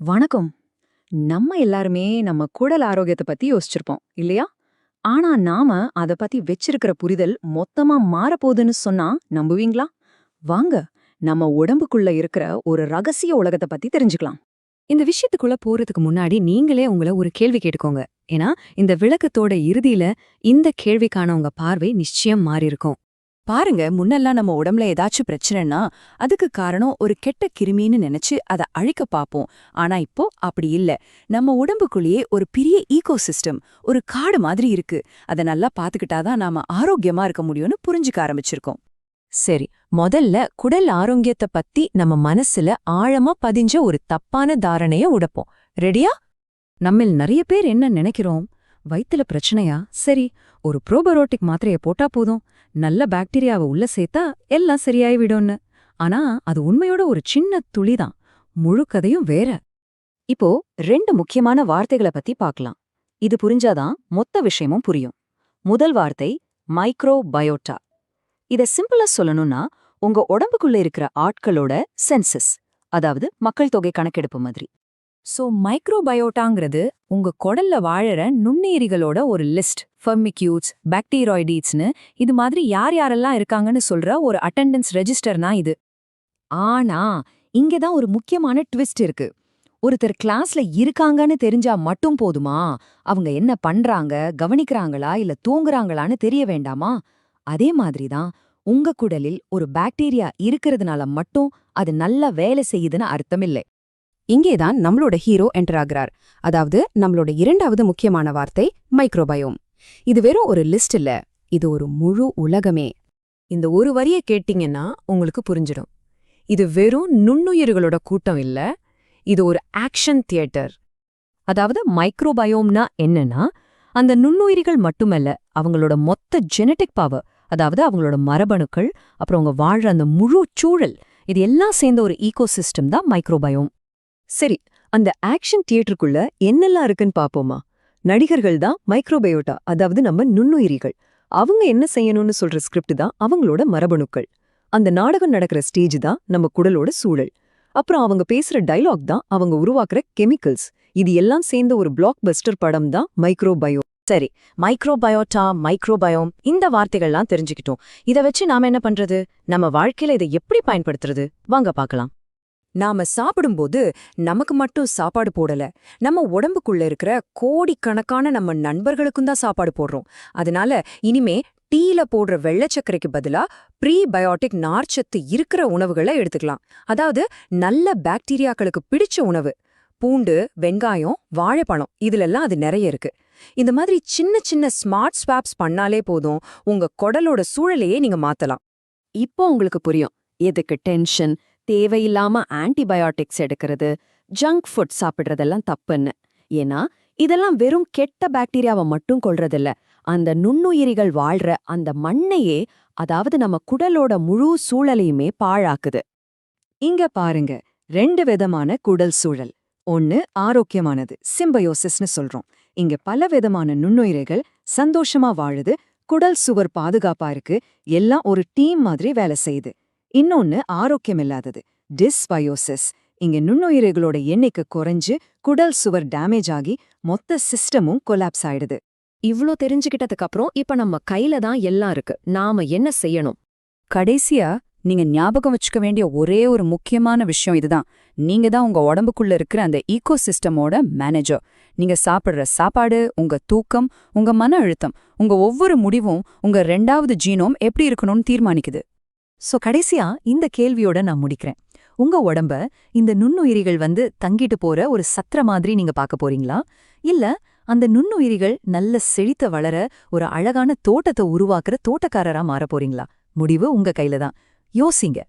வணக்கம். நம்ம எல்லாருமே நம்ம குடல் ஆரோக்கியத்தை பத்தி யோசிச்சிருப்போம் இல்லையா? ஆனா நாம அத பத்தி வச்சிருக்கிற புரிதல் மொத்தமா மாறப்போகுதுன்னு சொன்னா நம்புவீங்களா? வாங்க நம்ம உடம்புக்குள்ள இருக்கிற ஒரு ரகசிய உலகத்தை பத்தி தெரிஞ்சுக்கலாம். இந்த விஷயத்துக்குள்ள போறதுக்கு முன்னாடி நீங்களே உங்கள ஒரு கேள்வி கேட்டுக்கோங்க. ஏன்னா இந்த விளக்கத்தோட இறுதியில இந்த கேள்விக்கான உங்க பார்வை நிச்சயம் மாறியிருக்கும். பாருங்க முன்னெல்லாம் நம்ம உடம்புல ஏதாச்சும் பிரச்சனைனா அதுக்கு காரணம் ஒரு கெட்ட கிருமின்னு நினைச்சு அதை அழிக்க பாப்போம். ஆனா இப்போ அப்படி இல்ல. நம்ம உடம்புக்குள்ளேயே ஒரு பெரிய ஈகோசிஸ்டம் ஒரு காடு மாதிரி இருக்கு. அதை நல்லா பாத்துக்கிட்டாதான் நாம ஆரோக்கியமா இருக்க முடியும்னு புரிஞ்சுக்க ஆரம்பிச்சிருக்கோம். சரி முதல்ல குடல் ஆரோக்கியத்தை பத்தி நம்ம மனசுல ஆழமா பதிஞ்ச ஒரு தப்பான தாரணைய உடைப்போம். ரெடியா? நம்மில் நிறைய பேர் என்ன நினைக்கிறோம்? வயித்துல பிரச்சனையா? சரி ஒரு ப்ரோபரோட்டிக் மாத்திரைய போட்டா போதும். நல்ல பாக்டீரியாவை உள்ள சேர்த்தா எல்லாம் சரியாயிவிடும்னு ஆனா அது உண்மையோட ஒரு சின்ன துளிதான். முழு கதையும் வேற. இப்போ ரெண்டு முக்கியமான வார்த்தைகளை பத்தி பார்க்கலாம். இது புரிஞ்சாதான் மொத்த விஷயமும் புரியும். முதல் வார்த்தை மைக்ரோபயோட்டா இத சிம்பிளா சொல்லணும்னா உங்க உடம்புக்குள்ள இருக்கிற ஆட்களோட சென்சஸ் அதாவது மக்கள் தொகை கணக்கெடுப்பு மாதிரி. சோ மைக்ரோபயோட்டாங்கிறது உங்க குடல்ல வாழற நுண்ணுயிரிகளோட ஒரு லிஸ்ட் ஃபர்மிக்யூட்ஸ் பாக்டீராய்டீட்ஸ்னு இது மாதிரி யார் யாரெல்லாம் இருக்காங்கன்னு சொல்ற ஒரு அட்டெண்டன்ஸ் ரெஜிஸ்டர்னா இது. ஆனா இங்கதான் ஒரு முக்கியமான ட்விஸ்ட் இருக்கு. ஒருத்தர் கிளாஸ்ல இருக்காங்கன்னு தெரிஞ்சா மட்டும் போதுமா? அவங்க என்ன பண்றாங்க? கவனிக்கிறாங்களா? இல்ல தூங்குறாங்களான்னு தெரிய வேண்டாமா? அதே மாதிரிதான் உங்க குடலில் ஒரு பாக்டீரியா இருக்கிறதுனால மட்டும் அது நல்லா வேலை செய்யுதுன்னு அர்த்தமில்லை இங்கேதான் நம்மளோட ஹீரோ என்டர் ஆகிறார். அதாவது நம்மளோட இரண்டாவது முக்கியமான வார்த்தை மைக்ரோபயோம். இது வெறும் ஒரு லிஸ்ட் இல்ல இது ஒரு முழு உலகமே. இந்த ஒரு வரிய கேட்டீங்கன்னா உங்களுக்கு புரிஞ்சிடும். இது வெறும் நுண்ணுயிர்களோட கூட்டம் இல்ல இது ஒரு ஆக்ஷன் தியேட்டர் அதாவது மைக்ரோபயோம்னா என்னன்னா அந்த நுண்ணுயிரிகள் மட்டுமல்ல அவங்களோட மொத்த ஜெனடிக் பவர் அதாவது அவங்களோட மரபணுக்கள் அப்புறம் அவங்க வாழ்ற அந்த முழு சூழல் இது எல்லாம் சேர்ந்த ஒரு ஈகோசிஸ்டம் தான் மைக்ரோபயோம். சரி அந்த ஆக்ஷன் தியேட்டருக்குள்ள என்னெல்லாம் இருக்குன்னு பாப்போமா? நடிகர்கள் தான் மைக்ரோபயோட்டா அதாவது நம்ம நுண்ணுயிரிகள். அவங்க என்ன செய்யணும்னு சொல்ற ஸ்கிரிப்ட் தான் அவங்களோட மரபணுக்கள். அந்த நாடகம் நடக்கிற ஸ்டேஜ் தான் நம்ம குடலோட சூழல். அப்புறம் அவங்க பேசுற டைலாக் தான் அவங்க உருவாக்குற கெமிக்கல்ஸ் இது எல்லாம் சேர்ந்த ஒரு பிளாக் பஸ்டர் படம் தான் மைக்ரோபயோ. சரி மைக்ரோபயோட்டா மைக்ரோபயோம் இந்த வார்த்தைகள்லாம் தெரிஞ்சுக்கிட்டோம். இத வச்சு நாம என்ன பண்றது? நம்ம வாழ்க்கையில இதை எப்படி பயன்படுத்துறது? வாங்க பார்க்கலாம் நாம சாப்பிடும்போது நமக்கு மட்டும் சாப்பாடு போடல. நம்ம உடம்புக்குள்ள இருக்கிற கோடிக்கணக்கான நம்ம நண்பர்களுக்கும் தான் சாப்பாடு போடுறோம். அதனால இனிமே டீல போடுற வெள்ளச்சக்கரைக்கு பதிலா ப்ரீபயோட்டிக் நார்ச்சத்து இருக்கிற உணவுகளை எடுத்துக்கலாம். அதாவது நல்ல பாக்டீரியாக்களுக்கு பிடிச்ச உணவு. பூண்டு வெங்காயம் வாழைப்பழம் இதுலெல்லாம் அது நிறைய இருக்கு. இந்த மாதிரி சின்ன சின்ன ஸ்மார்ட் ஸ்வாப்ஸ் பண்ணாலே போதும் உங்க குடலோட சூழலையே நீங்க மாத்தலாம். இப்போ உங்களுக்கு புரியும். எதுக்கு டென்ஷன்? தேவையில்லாம ஆன்டிபயோட்டிக்ஸ் எடுக்கிறது ஜங்க் ஃபுட் சாப்பிடுறதெல்லாம் தப்புன்னு. ஏன்னா இதெல்லாம் வெறும் கெட்ட பாக்டீரியாவை மட்டும் கொள்றதில்ல அந்த நுண்ணுயிரிகள் வாழ்ற அந்த மண்ணையே அதாவது நம்ம குடலோட முழு சூழலையுமே பாழாக்குது. இங்க பாருங்க ரெண்டு விதமான குடல் சூழல். ஒன்னு ஆரோக்கியமானது சிம்பயோசிஸ்னு சொல்றோம். இங்க பல விதமான நுண்ணுயிரிகள் சந்தோஷமா வாழுது குடல் சுவர் பாதுகாப்பா இருக்கு எல்லாம் ஒரு டீம் மாதிரி வேலை செய்யுது. இன்னொன்னு ஆரோக்கியமில்லாதது. டிஸ்பயோசிஸ் இங்க நுண்ணுயிரிகளோட எண்ணிக்கை குறைஞ்சு குடல் சுவர் டேமேஜ் ஆகி மொத்த சிஸ்டமும் கொலாப்ஸ் ஆயிடுது. இவ்ளோ தெரிஞ்சுக்கிட்டதுக்கு அப்புறம் இப்ப நம்ம கையில தான் எல்லாம் இருக்கு. நாம என்ன செய்யணும்? கடைசியா நீங்க ஞாபகம் வச்சுக்க வேண்டிய ஒரே ஒரு முக்கியமான விஷயம் இதுதான். நீங்க தான் உங்க உடம்புக்குள்ள இருக்கிற அந்த ஈகோ சிஸ்டமோட மேனேஜர் நீங்க சாப்பிடுற சாப்பாடு உங்க தூக்கம் உங்க மன அழுத்தம் உங்க ஒவ்வொரு முடிவும் உங்க ரெண்டாவது ஜீனோம் எப்படி இருக்கணும்னு தீர்மானிக்குது. சோ கடைசியா இந்த கேள்வியோட நான் முடிக்கிறேன். உங்க உடம்ப இந்த நுண்ணுயிரிகள் வந்து தங்கிட்டு போற ஒரு சத்திர மாதிரி நீங்க பார்க்க போறீங்களா? இல்ல அந்த நுண்ணுயிரிகள் நல்ல செழித்த வளர ஒரு அழகான தோட்டத்தை உருவாக்குற தோட்டக்காரரா மாற போறீங்களா? முடிவு உங்க கையில தான். யோசிங்க.